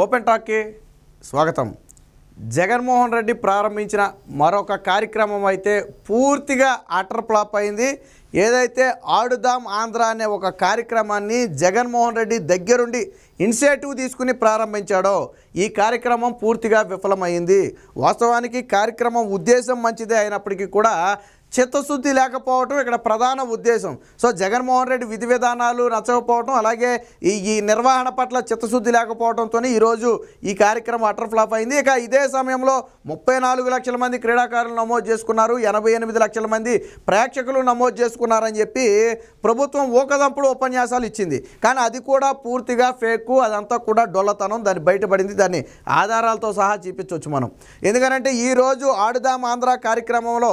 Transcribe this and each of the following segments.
Open టాక్కి స్వాగతం. జగన్మోహన్ రెడ్డి ప్రారంభించిన మరొక కార్యక్రమం అయితే పూర్తిగా అటర్ ఫ్లాప్ అయింది. ఏదైతే ఆడుదాం ఆంధ్ర అనే ఒక కార్యక్రమాన్ని జగన్మోహన్ రెడ్డి దగ్గరుండి ఇనిషియేటివ్ తీసుకుని ప్రారంభించాడో ఈ కార్యక్రమం పూర్తిగా విఫలమైంది వాస్తవానికి కార్యక్రమం ఉద్దేశం మంచిదే అయినప్పటికీ కూడా చిత్తశుద్ధి లేకపోవటం ఇక్కడ ప్రధాన ఉద్దేశం. సో జగన్మోహన్ రెడ్డి విధి విధానాలు నచ్చకపోవటం అలాగే ఈ ఈ నిర్వహణ పట్ల చిత్తశుద్ధి లేకపోవడంతో ఈరోజు ఈ కార్యక్రమం అటర్ ఫ్లాప్ అయింది. ఇక ఇదే సమయంలో ముప్పై నాలుగు లక్షల మంది క్రీడాకారులు నమోదు చేసుకున్నారు. ఎనభై ఎనిమిది లక్షల మంది ప్రేక్షకులు నమోదు చేసుకున్నారని చెప్పి ప్రభుత్వం ఊకదంపుడు ఉపన్యాసాలు ఇచ్చింది. కానీ అది కూడా పూర్తిగా ఫేక్ అదంతా కూడా డొల్లతనం దాన్ని బయటపడింది దాన్ని ఆధారాలతో సహా చూపించవచ్చు మనం. ఎందుకంటే ఈరోజు ఆడుదాం ఆంధ్ర కార్యక్రమంలో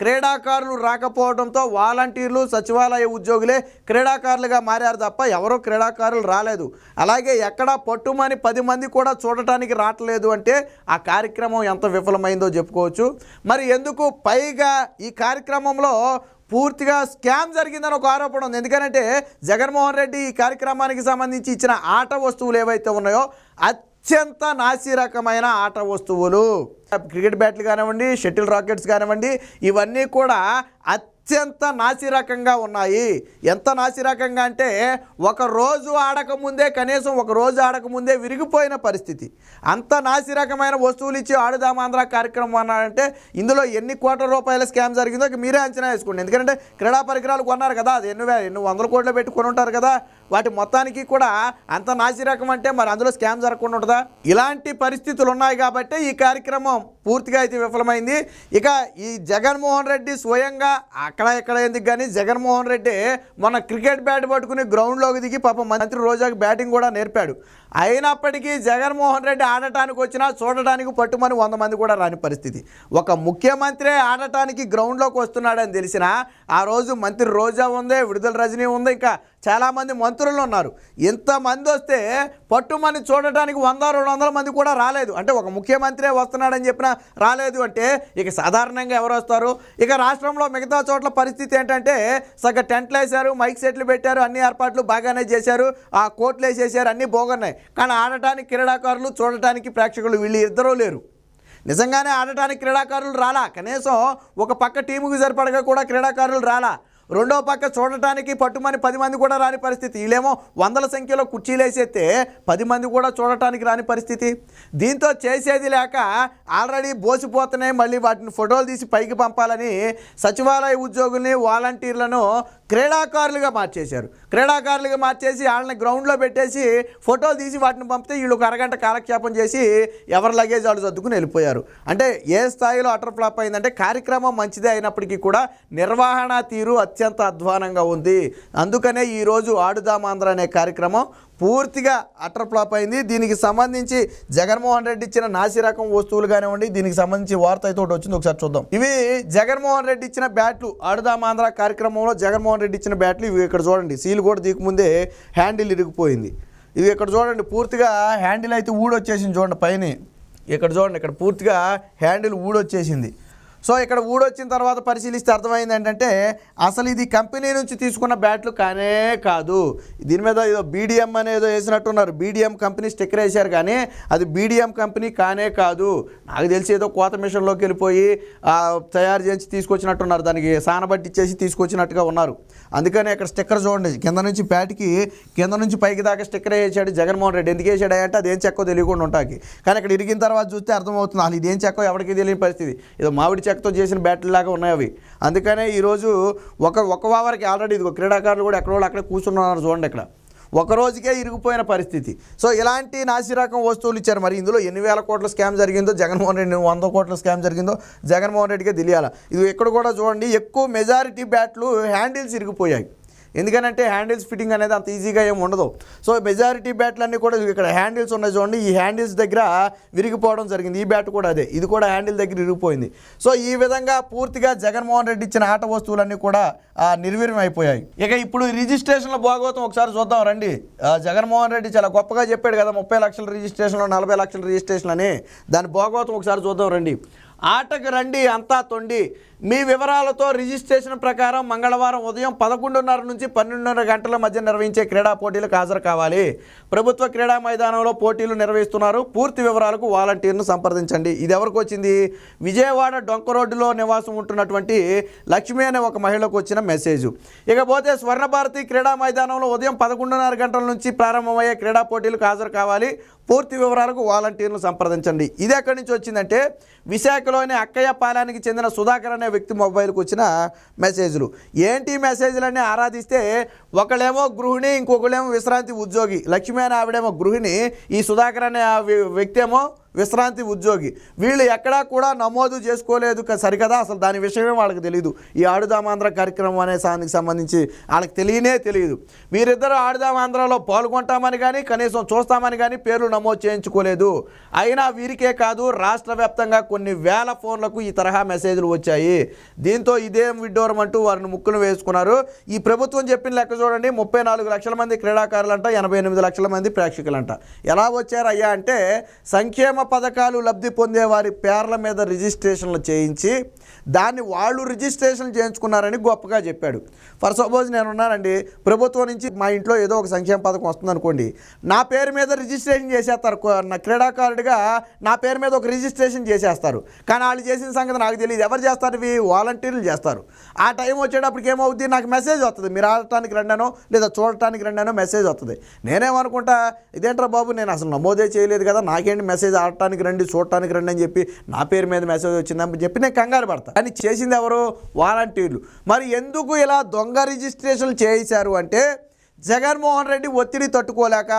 క్రీడా క్రీడాకారులు రాకపోవడంతో వాలంటీర్లు సచివాలయ ఉద్యోగులే క్రీడాకారులుగా మారారు తప్ప ఎవరో క్రీడాకారులు రాలేదు. అలాగే ఎక్కడా పట్టుమని పది మంది కూడా చూడటానికి రావట్లేదు అంటే ఆ కార్యక్రమం ఎంత విఫలమైందో చెప్పుకోవచ్చు. మరి ఎందుకు పైగా ఈ కార్యక్రమంలో పూర్తిగా స్కామ్ జరిగిందని ఒక ఆరోపణ ఉంది. ఎందుకంటే జగన్మోహన్ రెడ్డి ఈ కార్యక్రమానికి సంబంధించి ఇచ్చిన ఆట వస్తువులు ఏవైతే ఉన్నాయో అత్యంత నాసిరకమైన ఆట వస్తువులు. క్రికెట్ బ్యాట్లు కానివ్వండి షటిల్ రాకెట్స్ కానివ్వండి ఇవన్నీ కూడా అత్యంత అత్యంత నాసిరకంగా ఉన్నాయి. ఎంత నాసిరకంగా అంటే ఒక రోజు ఆడకముందే కనీసం ఒక రోజు ఆడకముందే విరిగిపోయిన పరిస్థితి. అంత నాసిరకమైన వస్తువులు ఇచ్చి ఆడుదామాంధ్ర కార్యక్రమం అన్నారంటే ఇందులో ఎన్ని కోట్ల రూపాయల స్కామ్ జరిగిందో మీరే అంచనా వేసుకోండి. ఎందుకంటే క్రీడా పరికరాలు కొన్నారు కదా అది ఎన్ని ఎన్ని వందల కోట్లు పెట్టుకొని ఉంటారు కదా వాటి మొత్తానికి కూడా అంత నాసిరకం అంటే మరి అందులో స్కామ్ జరగకుండా ఉంటుందా? ఇలాంటి పరిస్థితులు ఉన్నాయి కాబట్టి ఈ కార్యక్రమం పూర్తిగా అయితే విఫలమైంది. ఇక ఈ జగన్మోహన్ రెడ్డి స్వయంగా అక్కడ ఎక్కడ ఎందుకు కానీ జగన్మోహన్ రెడ్డి మన క్రికెట్ బ్యాట్ పట్టుకుని గ్రౌండ్లోకి దిగి పాపం మంత్రి రోజాకి బ్యాటింగ్ కూడా నేర్పాడు. అయినప్పటికీ జగన్మోహన్ రెడ్డి ఆడటానికి వచ్చినా చూడటానికి పట్టుమని వంద మంది కూడా రాని పరిస్థితి. ఒక ముఖ్యమంత్రి ఆడటానికి గ్రౌండ్లోకి వస్తున్నాడని తెలిసిన ఆ రోజు మంత్రి రోజా ఉంది విడుదల రజనీ ఉంది ఇంకా చాలామంది మంత్రులు ఉన్నారు. ఇంతమంది వస్తే పట్టుమని చూడటానికి వంద రెండు వందల మంది కూడా రాలేదు. అంటే ఒక ముఖ్యమంత్రి వస్తున్నాడని చెప్పినా రాలేదు అంటే ఇక సాధారణంగా ఎవరు వస్తారు? ఇక రాష్ట్రంలో మిగతా చోట్ల పరిస్థితి ఏంటంటే సగ టెంట్లు వేశారు మైక్ సెట్లు పెట్టారు అన్ని ఏర్పాట్లు బాగానే చేశారు ఆ కోట్లు వేసేసారు అన్నీ బాగున్నాయి కానీ ఆడటానికి క్రీడాకారులు చూడటానికి ప్రేక్షకులు వీళ్ళు ఇద్దరూ లేరు. నిజంగానే ఆడటానికి క్రీడాకారులు రాలా? కనీసం ఒక పక్క టీముకి సరిపడగా కూడా క్రీడాకారులు రాలా? రెండో పక్క చూడటానికి పట్టుమని పది మంది కూడా రాని పరిస్థితి. వీళ్ళేమో వందల సంఖ్యలో కుర్చీలు వేసేస్తే పది మంది కూడా చూడటానికి రాని పరిస్థితి. దీంతో చేసేది లేక ఆల్రెడీ బోసిపోతున్నాయి. మళ్ళీ వాటిని ఫోటోలు తీసి పైకి పంపాలని సచివాలయ ఉద్యోగుల్ని వాలంటీర్లను క్రీడాకారులుగా మార్చేశారు. క్రీడాకారులుగా మార్చేసి వాళ్ళని గ్రౌండ్లో పెట్టేసి ఫోటోలు తీసి వాటిని పంపితే వీళ్ళు ఒక అరగంట కాలక్షేపం చేసి ఎవరి లగేజ్ వాళ్ళు సర్దుకుని వెళ్ళిపోయారు. అంటే ఏ స్థాయిలో అటర్ ఫ్లాప్ అయిందంటే కార్యక్రమం మంచిదే అయినప్పటికీ కూడా నిర్వహణ తీరు అత్యంత అధ్వానంగా ఉంది. అందుకనే ఈరోజు ఆడుదామాంధ్ర అనే కార్యక్రమం పూర్తిగా అటర్ ఫ్లాప్ అయింది. దీనికి సంబంధించి జగన్మోహన్ రెడ్డి ఇచ్చిన నాసి రకం వస్తువులు కానివ్వండి దీనికి సంబంధించి వార్త అయితే ఒకటి వచ్చింది ఒకసారి చూద్దాం. ఇవి జగన్మోహన్ రెడ్డి ఇచ్చిన బ్యాట్లు ఆడుదాం ఆంధ్ర కార్యక్రమంలో జగన్మోహన్ రెడ్డి ఇచ్చిన బ్యాట్లు ఇవి ఇక్కడ చూడండి. సీల్ కూడా తీయకముందే హ్యాండిల్ ఇరిగిపోయింది. ఇవి ఇక్కడ చూడండి పూర్తిగా హ్యాండిల్ అయితే ఊడొచ్చేసింది చూడండి పైన. ఇక్కడ చూడండి ఇక్కడ పూర్తిగా హ్యాండిల్ ఊడొచ్చేసింది. సో ఇక్కడ ఊడొచ్చిన తర్వాత పరిశీలిస్తే అర్థమైంది ఏంటంటే అసలు ఇది కంపెనీ నుంచి తీసుకున్న బ్యాట్లు కానే కాదు. దీని మీద ఏదో బీడిఎం అనేదో వేసినట్టున్నారు. బీడిఎం కంపెనీ స్టిక్కర్ వేశారు కానీ అది బీడిఎం కంపెనీ కానే కాదు. నాకు తెలిసి ఏదో కోత మిషన్లోకి వెళ్ళిపోయి తయారు చేసి తీసుకొచ్చినట్టున్నారు. దానికి సానబట్టిచ్చేసి తీసుకొచ్చినట్టుగా ఉన్నారు. అందుకని ఇక్కడ స్టిక్కర్ చూడండి. కింద నుంచి ప్యాట్కి కింద నుంచి పైకి దాకా స్టిక్కర్ వేసాడు జగన్మోహన్ రెడ్డి. ఎందుకు వేసాడు అంటే అదేం చెక్కో తెలియకుండా ఉంటాకి. కానీ ఇక్కడ ఇరిగిన తర్వాత చూస్తే అర్థమవుతుంది. అసలు ఇదేం చెక్కో ఎవరికి తెలియని పరిస్థితి. ఏదో మామిడి చెక్కతో చేసిన బ్యాట్లు లాగా ఉన్నాయి అవి. అందుకనే ఈరోజు ఒక ఒక ఓవర్కి ఆల్రెడీ ఇదిగో క్రీడాకారులు కూడా ఎక్కడో అక్కడ కూర్చున్నారు చూడండి ఇక్కడ. ఒక రోజుకే ఇరిగిపోయిన పరిస్థితి. సో ఇలాంటి నాసిరకం వస్తువులు ఇచ్చారు. మరి ఇందులో ఎన్ని వేల కోట్ల స్కామ్ జరిగిందో జగన్మోహన్ రెడ్డి వంద కోట్ల స్కామ్ జరిగిందో జగన్మోహన్ రెడ్డికే తెలియాలి? ఇది ఇక్కడ కూడా చూడండి ఎక్కువ మెజారిటీ బ్యాట్లు హ్యాండిల్స్ ఇరిగిపోయాయి. ఎందుకనంటే హ్యాండిల్స్ ఫిట్టింగ్ అనేది అంత ఈజీగా ఏమి ఉండదు. సో మెజారిటీ బ్యాట్లన్నీ కూడా ఇక్కడ హ్యాండిల్స్ ఉన్నాయి చూడండి. ఈ హ్యాండిల్స్ దగ్గర విరిగిపోవడం జరిగింది. ఈ బ్యాట్ కూడా అదే. ఇది కూడా హ్యాండిల్ దగ్గర విరిగిపోయింది. సో ఈ విధంగా పూర్తిగా జగన్మోహన్ రెడ్డి ఇచ్చిన ఆట వస్తువులన్నీ కూడా నిర్వీర్యం అయిపోయాయి. ఇక ఇప్పుడు రిజిస్ట్రేషన్ల భాగవతం ఒకసారి చూద్దాం రండి. జగన్మోహన్ రెడ్డి చాలా గొప్పగా చెప్పాడు కదా ముప్పై లక్షల రిజిస్ట్రేషన్లు నలభై లక్షల రిజిస్ట్రేషన్లు అని. దాని భాగవతం ఒకసారి చూద్దాం రండి. ఆటకు రండి అంతా తొండి. మీ వివరాలతో రిజిస్ట్రేషన్ ప్రకారం మంగళవారం ఉదయం పదకొండున్నర నుంచి పన్నెండున్నర గంటల మధ్య నిర్వహించే క్రీడా పోటీలకు హాజరు కావాలి. ప్రభుత్వ క్రీడా మైదానంలో పోటీలు నిర్వహిస్తున్నారు. పూర్తి వివరాలకు వాలంటీర్ను సంప్రదించండి. ఇది ఎవరికి వచ్చింది? విజయవాడ డొంక రోడ్డులో నివాసం ఉంటున్నటువంటి లక్ష్మి అనే ఒక మహిళకు వచ్చిన మెసేజ్. ఇకపోతే స్వర్ణభారతి క్రీడా మైదానంలో ఉదయం పదకొండున్నర గంటల నుంచి ప్రారంభమయ్యే క్రీడా పోటీలకు హాజరు కావాలి. పూర్తి వివరాలకు వాలంటీర్ను సంప్రదించండి. ఇది ఎక్కడి నుంచి వచ్చిందంటే విశాఖలోని అక్కయ్య పాలానికి చెందిన సుధాకర్ అనే వ్యక్తి మొబైల్కి వచ్చిన మెసేజ్లు. ఏంటి మెసేజ్లన్నీ? ఆరాధిస్తే ఒకళ్ళేమో గృహిణి ఇంకొకళ్ళేమో విశ్రాంతి ఉద్యోగి. లక్ష్మీ అనే ఆవిడేమో గృహిణి. ఈ సుధాకర్ అనే ఆ వ్య- వ్యక్తి ఏమో విశ్రాంతి ఉద్యోగి. వీళ్ళు ఎక్కడా కూడా నమోదు చేసుకోలేదు సరికదా? అసలు దాని విషయమే వాళ్ళకి తెలియదు ఈ ఆడుదామాంధ్ర కార్యక్రమం అనే దానికి సంబంధించి వాళ్ళకి తెలియనే తెలియదు వీరిద్దరూ ఆడుదామాంధ్రలో పాల్గొంటామని కానీ కనీసం చూస్తామని కానీ పేర్లు నమోదు చేయించుకోలేదు. అయినా వీరికే కాదు రాష్ట్ర వ్యాప్తంగా కొన్ని వేల ఫోన్లకు ఈ తరహా మెసేజ్లు వచ్చాయి. దీంతో ఇదేం విడ్డూరం అంటూ వారిని ముక్కును వేసుకున్నారు. ఈ ప్రభుత్వం చెప్పిన లెక్క చూడండి ముప్పై నాలుగు లక్షల మంది క్రీడాకారులంట ఎనభై ఎనిమిది లక్షల మంది ప్రేక్షకులంట. ఎలా వచ్చారయ్యా అంటే సంక్షేమ పథకాలు లబ్ధి పొందే వారి పేర్ల మీద రిజిస్ట్రేషన్లు చేయించి దాన్ని వాళ్ళు రిజిస్ట్రేషన్ చేయించుకున్నారని గొప్పగా చెప్పాడు. ఫర్ సపోజ్ నేను ఉన్నానండి ప్రభుత్వం నుంచి మా ఇంట్లో ఏదో ఒక సంక్షేమ పథకం వస్తుంది అనుకోండి నా పేరు మీద రిజిస్ట్రేషన్ చేసేస్తారు. నా క్రీడాకారుడిగా నా పేరు మీద ఒక రిజిస్ట్రేషన్ చేసేస్తారు. కానీ వాళ్ళు చేసిన సంగతి నాకు తెలియదు. ఎవరు చేస్తారు? ఇవి వాలంటీర్లు చేస్తారు. ఆ టైం వచ్చేటప్పటికి ఏమవుద్ది? నాకు మెసేజ్ వస్తుంది మీరు ఆడటానికి రండానో లేదా చూడటానికి రండానో మెసేజ్ వస్తుంది నేనేమనుకుంటా ఇదేంట్రా బాబు నేను అసలు నమోదే చేయలేదు కదా నాకేంటి మెసేజ్ చూడటానికి రండి చూడటానికి రండి అని చెప్పి నా పేరు మీద మెసేజ్ వచ్చిందని చెప్పి నేను కంగారు పడతా. కానీ చేసింది ఎవరు? వాలంటీర్లు. మరి ఎందుకు ఇలా దొంగ రిజిస్ట్రేషన్లు చేశారు అంటే జగన్మోహన్ రెడ్డి ఒత్తిడి తట్టుకోలేక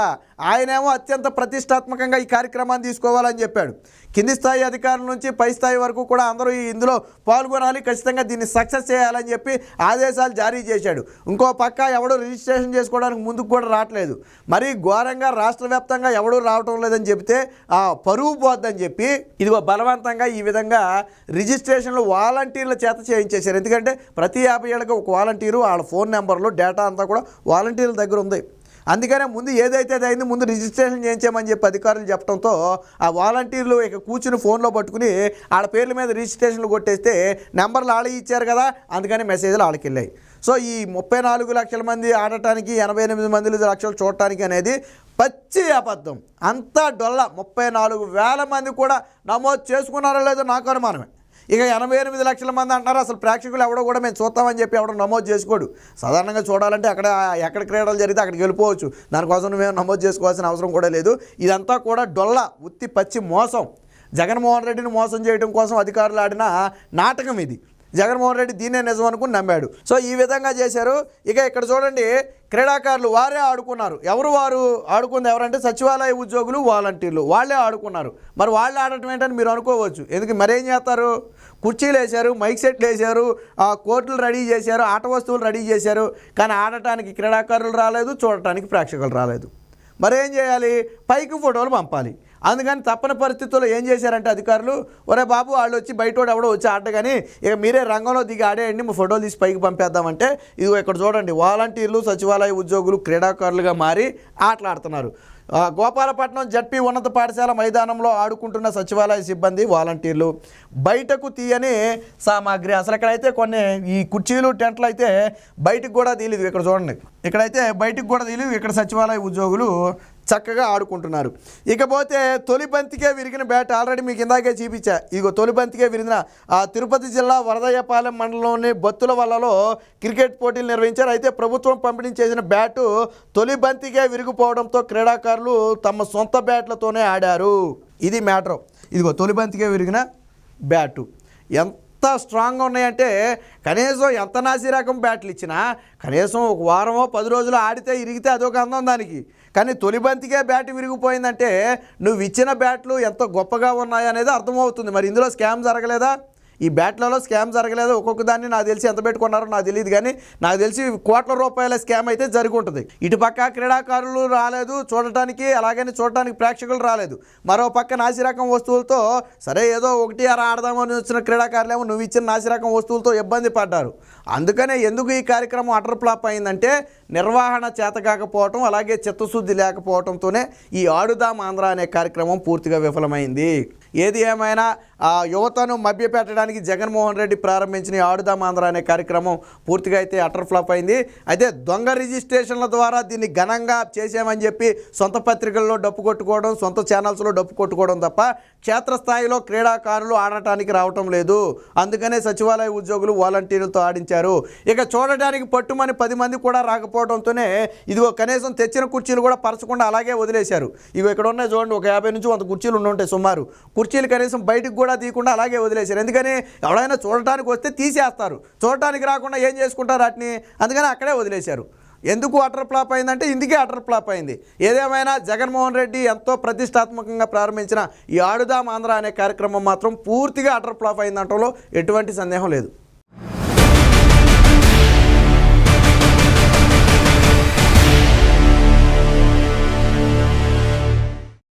ఆయనేమో అత్యంత ప్రతిష్టాత్మకంగా ఈ కార్యక్రమాన్ని తీసుకోవాలని చెప్పాడు. కింది స్థాయి అధికారుల నుంచి పై స్థాయి వరకు కూడా అందరూ ఇందులో పాల్గొనాలి ఖచ్చితంగా దీన్ని సక్సెస్ చేయాలని చెప్పి ఆదేశాలు జారీ చేశాడు. ఇంకో పక్క ఎవడూ రిజిస్ట్రేషన్ చేసుకోవడానికి ముందుకు కూడా రావట్లేదు. మరీ ఘోరంగా రాష్ట్ర వ్యాప్తంగా ఎవడూ రావటం లేదని చెబితే ఆ పరువు పోద్దని చెప్పి ఇదిగో బలవంతంగా ఈ విధంగా రిజిస్ట్రేషన్లు వాలంటీర్ల చేత చేయించేశారు. ఎందుకంటే ప్రతి యాభై ఏళ్ళకి ఒక వాలంటీరు వాళ్ళ ఫోన్ నెంబర్లు డేటా అంతా కూడా వాలంటీర్ వాలంటీర్ల దగ్గర ఉంది. అందుకనే ముందు ఏదైతే అది అయింది ముందు రిజిస్ట్రేషన్ చేయించామని చెప్పి అధికారులు చెప్పడంతో ఆ వాలంటీర్లు ఇక కూర్చుని ఫోన్లో పట్టుకుని వాళ్ళ పేర్ల మీద రిజిస్ట్రేషన్లు కొట్టేస్తే నెంబర్లు వాళ్ళకి ఇచ్చారు కదా అందుకని మెసేజ్లు వాళ్ళకి వెళ్ళాయి. సో ఈ ముప్పై నాలుగు లక్షల మంది ఆడటానికి ఎనభై ఎనిమిది మంది లక్షలు చూడటానికి అనేది పచ్చి అబద్ధం. అంతా డొల్ల ముప్పై నాలుగు వేల మంది కూడా నమోదు చేసుకున్నారో లేదో నాకు అనుమానమే. ఇక ఎనభై ఎనిమిది లక్షల మంది అంటారు అసలు ప్రేక్షకులు ఎవడో కూడా మేము చూస్తామని చెప్పి ఎవడో నమోదు చేసుకోడు. సాధారణంగా చూడాలంటే అక్కడ ఎక్కడ క్రీడలు జరిగితే అక్కడికి వెళ్ళిపోవచ్చు. దానికోసం మేము నమోదు చేసుకోవాల్సిన అవసరం కూడా లేదు. ఇదంతా కూడా డొల్ల ఉత్తి పచ్చి మోసం. జగన్మోహన్ రెడ్డిని మోసం చేయడం కోసం అధికారులు ఆడిన నాటకం ఇది. జగన్మోహన్ రెడ్డి దీన్నే నిజం అనుకుని నమ్మాడు. సో ఈ విధంగా చేశారు. ఇక ఇక్కడ చూడండి క్రీడాకారులు వారే ఆడుకున్నారు. ఎవరు వారు? ఆడుకుంది ఎవరంటే సచివాలయ ఉద్యోగులు వాలంటీర్లు. వాళ్ళే ఆడుకున్నారు. మరి వాళ్ళు ఆడటం ఏంటని మీరు అనుకోవచ్చు. ఎందుకు? మరేం చేస్తారు? కుర్చీలు వేశారు మైక్ సెట్లు వేశారు ఆ కోర్టులు రెడీ చేశారు ఆట వస్తువులు రెడీ చేశారు. కానీ ఆడటానికి క్రీడాకారులు రాలేదు చూడటానికి ప్రేక్షకులు రాలేదు. మరేం చేయాలి? పైకి ఫోటోలు పంపాలి. అందుకని తప్పని పరిస్థితుల్లో ఏం చేశారంటే అధికారులు ఒరే బాబు వాళ్ళు వచ్చి బయటోడు ఎవడో వచ్చి ఆడగాని ఇక మీరే రంగంలో దిగి ఆడేయండి మా ఫోటోలు తీసి పైకి పంపేద్దామంటే ఇదిగో ఇక్కడ చూడండి వాలంటీర్లు సచివాలయ ఉద్యోగులు క్రీడాకారులుగా మారి ఆటలాడుతున్నారు. గోపాలపట్నం జడ్పీ ఉన్నత పాఠశాల మైదానంలో ఆడుకుంటున్న సచివాలయ సిబ్బంది వాలంటీర్లు బయటకు తీయని సామాగ్రి. అసలు ఇక్కడైతే కొన్ని ఈ కుర్చీలు టెంట్లు అయితే బయటకు కూడా తీయలేదు. ఇక్కడ చూడండి ఇక్కడైతే బయటకు కూడా తీయలేదు. ఇక్కడ సచివాలయ ఉద్యోగులు చక్కగా ఆడుకుంటున్నారు. ఇకపోతే తొలి బంతికే విరిగిన బ్యాట్ ఆల్రెడీ మీకు ఇందాకే చూపించా. ఇదిగో తొలి బంతికే విరిగిన ఆ తిరుపతి జిల్లా వరదయ్యపాలెం మండలంలోని బత్తుల వల్లలో క్రికెట్ పోటీలు నిర్వహించారు. అయితే ప్రభుత్వం పంపిణీ చేసిన బ్యాటు తొలి బంతికే విరిగిపోవడంతో క్రీడాకారులు తమ సొంత బ్యాట్లతోనే ఆడారు. ఇది మ్యాటర్. ఇదిగో తొలి బంతికే విరిగిన బ్యాటు. ఎంత స్ట్రాంగ్గా ఉన్నాయంటే కనీసం ఎంత నాసి రకం బ్యాట్లు ఇచ్చినా కనీసం ఒక వారమో పది రోజులు ఆడితే ఇరిగితే అదొక అందం దానికి. కానీ తొలి బంతికే బ్యాట్ విరిగిపోయిందంటే నువ్వు ఇచ్చిన బ్యాట్లు ఎంత గొప్పగా ఉన్నాయనేది అర్థమవుతుంది. మరి ఇందులో స్కామ్ జరగలేదా? ఈ బ్యాట్లలో స్కామ్ జరగలేదు. ఒక్కొక్క దాన్ని నాకు తెలిసి ఎంత పెట్టుకున్నారో నాకు తెలియదు కానీ నాకు తెలిసి కోట్ల రూపాయల స్కామ్ అయితే జరిగి ఉంటుంది. ఇటుపక్క క్రీడాకారులు రాలేదు. చూడటానికి అలాగని చూడటానికి ప్రేక్షకులు రాలేదు. మరో పక్క నాసిరకం వస్తువులతో సరే ఏదో ఒకటి అర ఆడదామని వచ్చిన క్రీడాకారులేమో నువ్వు ఇచ్చిన నాసిరకం వస్తువులతో ఇబ్బంది పడ్డారు. అందుకనే ఎందుకు ఈ కార్యక్రమం అటర్ ఫ్లాప్ అయిందంటే నిర్వహణ చేత కాకపోవటం అలాగే చిత్తశుద్ధి లేకపోవడంతోనే ఈ ఆడుదాం ఆంధ్ర అనే కార్యక్రమం పూర్తిగా విఫలమైంది. ఏది ఏమైనా ఆ యువతను మభ్యపెట్టడానికి జగన్మోహన్ రెడ్డి ప్రారంభించిన ఆడుదాం ఆంధ్ర అనే కార్యక్రమం పూర్తిగా అయితే అటర్ ఫ్లాప్ అయింది. అయితే దొంగ రిజిస్ట్రేషన్ల ద్వారా దీన్ని ఘనంగా చేసామని చెప్పి సొంత పత్రికల్లో డప్పు కొట్టుకోవడం సొంత ఛానల్స్లో డప్పు కొట్టుకోవడం తప్ప క్షేత్రస్థాయిలో క్రీడాకారులు ఆడటానికి రావటం లేదు. అందుకనే సచివాలయ ఉద్యోగులు వాలంటీర్లతో ఆడించారు. ఇక చూడడానికి పట్టుమని పది మంది కూడా రాకపోవడంతోనే ఇదిగో కనీసం తెచ్చిన కుర్చీలు కూడా పరచకుండా అలాగే వదిలేశారు. ఇవి ఇక్కడ ఉన్నాయి చూడండి ఒక యాభై నుంచి వంద కుర్చీలు ఉండి ఉంటాయి సుమారు. కుర్చీలు కనీసం బయటకు కూడా తీయకుండా అలాగే వదిలేశారు. ఎందుకని? ఎవరైనా చూడటానికి వస్తే తీసేస్తారు. చూడటానికి రాకుండా ఏం చేసుకుంటారు వాటిని? అందుకని అక్కడే వదిలేశారు. ఎందుకు అటర్ ఫ్లాప్ అయిందంటే ఇందుకే అటర్ ఫ్లాప్ అయింది. ఏదేమైనా జగన్మోహన్ రెడ్డి ఎంతో ప్రతిష్టాత్మకంగా ప్రారంభించిన ఈ ఆడుదాం ఆంధ్ర అనే కార్యక్రమం మాత్రం పూర్తిగా అటర్ ఫ్లాప్ అయిందంటలో ఎటువంటి సందేహం లేదు.